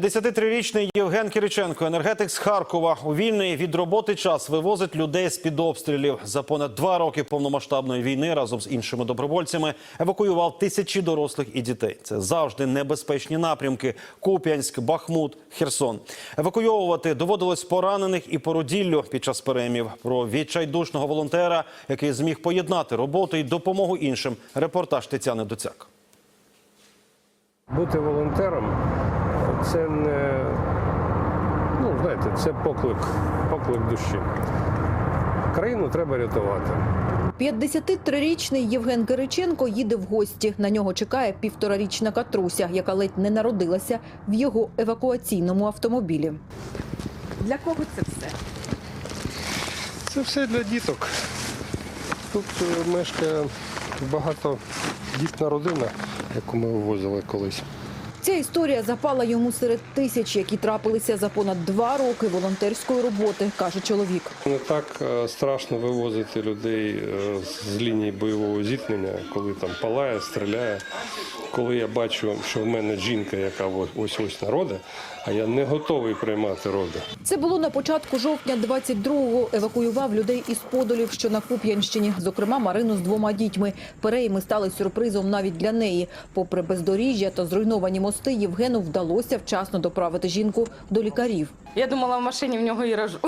53-річний Євген Кириченко, енергетик з Харкова, у вільний від роботи час вивозить людей з під обстрілів. За понад два роки повномасштабної війни разом з іншими добровольцями евакуював тисячі дорослих і дітей. Це завжди небезпечні напрямки: Куп'янськ, Бахмут, Херсон. Евакуйовувати доводилось поранених і породіллю під час перемів. Про відчайдушного волонтера, який зміг поєднати роботу і допомогу іншим. Репортаж Тетяни Доцяк. Бути волонтером це не ну, знаєте, це поклик, поклик душі. Країну треба рятувати. 53-річний Євген Кириченко їде в гості. На нього чекає півторарічна Катруся, яка ледь не народилася в його евакуаційному автомобілі. Для кого це все? Це все для діток. Тут е, мешкає багатодітна родина, яку ми вивозили колись. Ця історія запала йому серед тисяч, які трапилися за понад два роки волонтерської роботи, каже чоловік. Не так е, страшно вивозити людей е, з лінії бойового зіткнення, коли там палає, стріляє. Коли я бачу, що в мене жінка, яка ось ось народить, а я не готовий приймати роди. Це було на початку жовтня 22-го. Евакуював людей із Подолів, що на Куп'янщині, зокрема Марину з двома дітьми. Перейми стали сюрпризом навіть для неї. Попри бездоріжжя та зруйновані мости, Євгену вдалося вчасно доправити жінку до лікарів. Я думала, в машині в нього і рожу.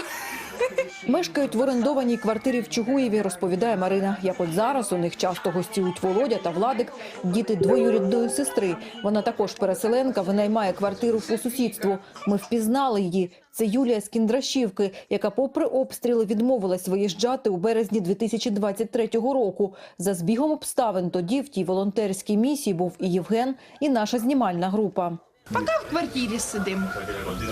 Мешкають в орендованій квартирі в Чугуєві, розповідає Марина. Як от зараз у них часто гостюють Володя та Владик, діти двоюрідної сестри. Вона також переселенка, винаймає квартиру по сусідству. Ми впізнали її. Це Юлія з Кіндрашівки, яка, попри обстріли, відмовилась виїжджати у березні 2023 року. За збігом обставин тоді в тій волонтерській місії був і Євген, і наша знімальна група. Пока в квартирі сидим.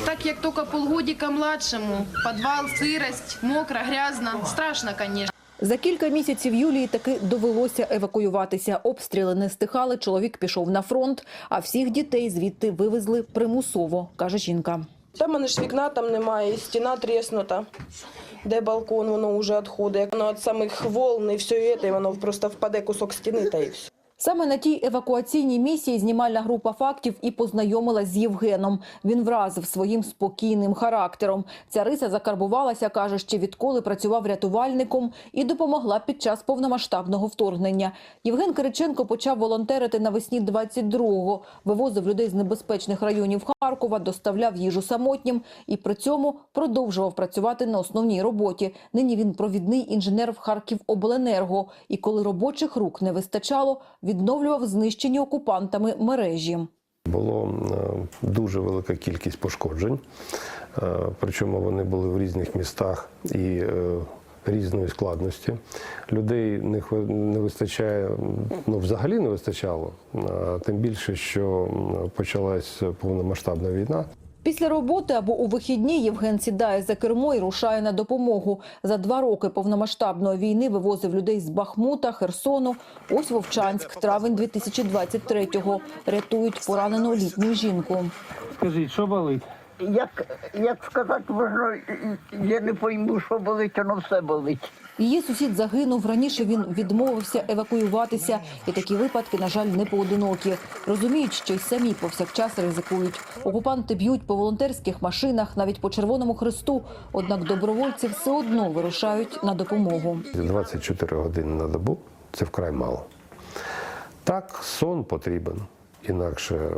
Так як тільки полгодика младшому, підвал, сирость, мокро, грязно. Страшно, звісно. За кілька місяців Юлії таки довелося евакуюватися. Обстріли не стихали. Чоловік пішов на фронт, а всіх дітей звідти вивезли примусово, каже жінка. Там мене ж вікна там немає, і стіна тріснута. Де балкон, воно вже відходить. Воно від самих волн і все це, і воно просто впаде кусок стіни та і все. Саме на тій евакуаційній місії знімальна група фактів і познайомилась з Євгеном. Він вразив своїм спокійним характером. Ця риса закарбувалася, каже, ще відколи працював рятувальником і допомогла під час повномасштабного вторгнення. Євген Кириченко почав волонтерити навесні 22-го. Вивозив людей з небезпечних районів Харкова, доставляв їжу самотнім і при цьому продовжував працювати на основній роботі. Нині він провідний інженер в Харківобленерго. І коли робочих рук не вистачало, відновлював знищені окупантами мережі. Було е, дуже велика кількість пошкоджень, е, причому вони були в різних містах і е, різної складності. Людей не вистачає, ну взагалі не вистачало, тим більше, що почалась повномасштабна війна. Після роботи або у вихідні Євген сідає за кермо і рушає на допомогу. За два роки повномасштабної війни вивозив людей з Бахмута, Херсону. Ось Вовчанськ, травень 2023-го. Рятують поранену літню жінку. Скажіть, що болить? Як, як сказати можна, я не пойму, що болить, воно все болить. Її сусід загинув. Раніше він відмовився евакуюватися. І такі випадки, на жаль, не поодинокі. Розуміють, що й самі повсякчас ризикують. Окупанти б'ють по волонтерських машинах, навіть по Червоному Хресту. Однак добровольці все одно вирушають на допомогу. 24 години на добу це вкрай мало. Так, сон потрібен, інакше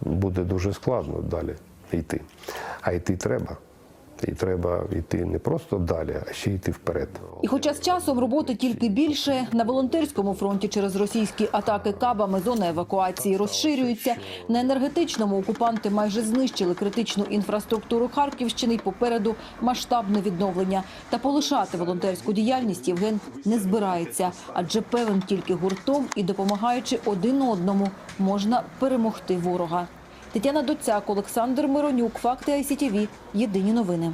буде дуже складно далі йти. А йти треба. І треба йти не просто далі, а ще йти вперед. І хоча з часом роботи тільки більше, на волонтерському фронті через російські атаки кабами зона евакуації розширюється. На енергетичному окупанти майже знищили критичну інфраструктуру Харківщини. й Попереду масштабне відновлення. Та полишати волонтерську діяльність Євген не збирається, адже певен тільки гуртом і допомагаючи один одному можна перемогти ворога. Тетяна Доцяк, Олександр Миронюк, Факти ICTV. Єдині новини.